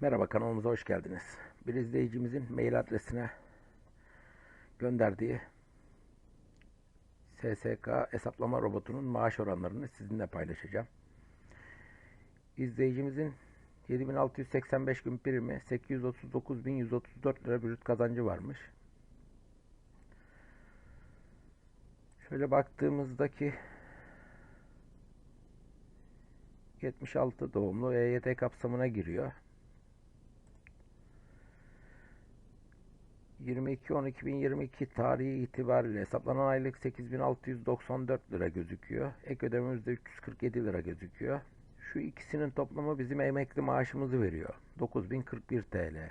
Merhaba kanalımıza hoş geldiniz. Bir izleyicimizin mail adresine gönderdiği SSK hesaplama robotunun maaş oranlarını sizinle paylaşacağım. İzleyicimizin 7685 gün primi 839.134 lira brüt kazancı varmış. Şöyle baktığımızdaki 76 doğumlu EYT kapsamına giriyor. 22.10.2022 tarihi itibariyle hesaplanan aylık 8694 lira gözüküyor. Ek ödememiz de 347 lira gözüküyor. Şu ikisinin toplamı bizim emekli maaşımızı veriyor. 9041 TL.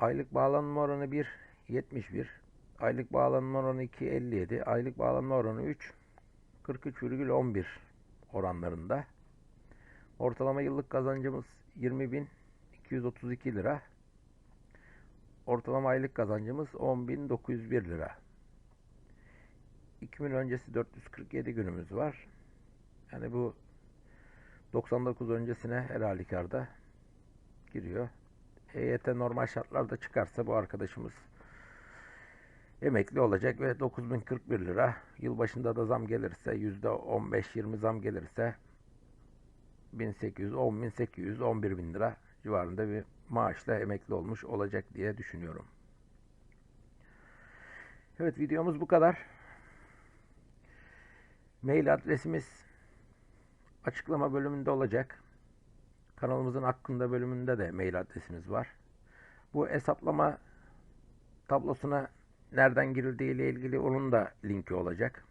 Aylık bağlanma oranı 1 71. Aylık bağlanma oranı 2 57. Aylık bağlanma oranı 3 43,11 oranlarında. Ortalama yıllık kazancımız 20.232 lira. Ortalama aylık kazancımız 10.901 lira. 2000 öncesi 447 günümüz var. Yani bu 99 öncesine her halükarda giriyor. EYT normal şartlarda çıkarsa bu arkadaşımız emekli olacak ve 9041 lira. Yılbaşında da zam gelirse %15-20 zam gelirse 1800, 10800, 11000 lira civarında bir maaşla emekli olmuş olacak diye düşünüyorum. Evet videomuz bu kadar. Mail adresimiz açıklama bölümünde olacak. Kanalımızın hakkında bölümünde de mail adresimiz var. Bu hesaplama tablosuna nereden girildiği ile ilgili onun da linki olacak.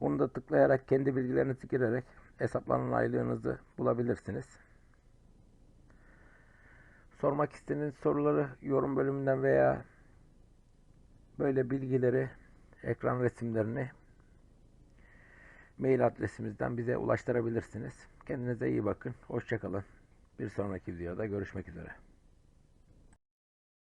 Onu da tıklayarak kendi bilgilerinizi girerek hesaplanan aylığınızı bulabilirsiniz. Sormak istediğiniz soruları yorum bölümünden veya böyle bilgileri, ekran resimlerini mail adresimizden bize ulaştırabilirsiniz. Kendinize iyi bakın. Hoşçakalın. Bir sonraki videoda görüşmek üzere.